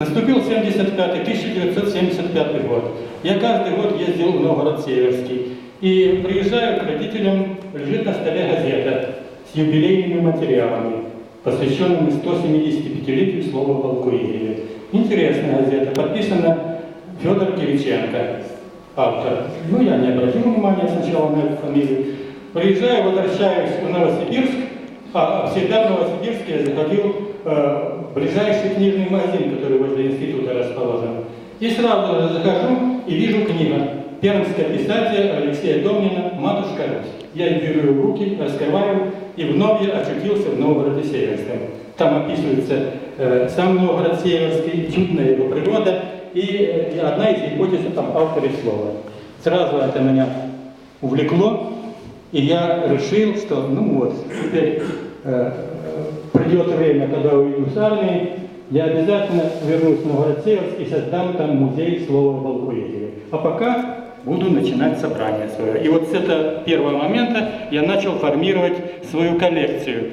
Наступил 75 1975 год. Я каждый год ездил в Новгород-Северский. И приезжаю к родителям, лежит на столе газета с юбилейными материалами, посвященными 175-летию слова Игореве. Интересная газета, подписана Федор Кириченко, автор. Ну, я не обратил внимания сначала на эту фамилию. Приезжаю, возвращаюсь в Новосибирск, а всегда в Новосибирске я заходил э, в ближайший книжный магазин, который возле института расположен. И сразу же захожу и вижу книга. Пермская писателя Алексея Домнина «Матушка Русь». Я ее беру в руки, раскрываю, и вновь я очутился в Новгороде Северском. Там описывается э, сам Новгород Северский, чудная его природа, и, э, и одна из гипотез там авторы слова. Сразу это меня увлекло, и я решил, что ну вот, теперь э, придет время, когда уйду с армии, я обязательно вернусь в Новгород-Северск и создам там музей слова о Балкуеве. А пока буду начинать собрание свое. И вот с этого первого момента я начал формировать свою коллекцию.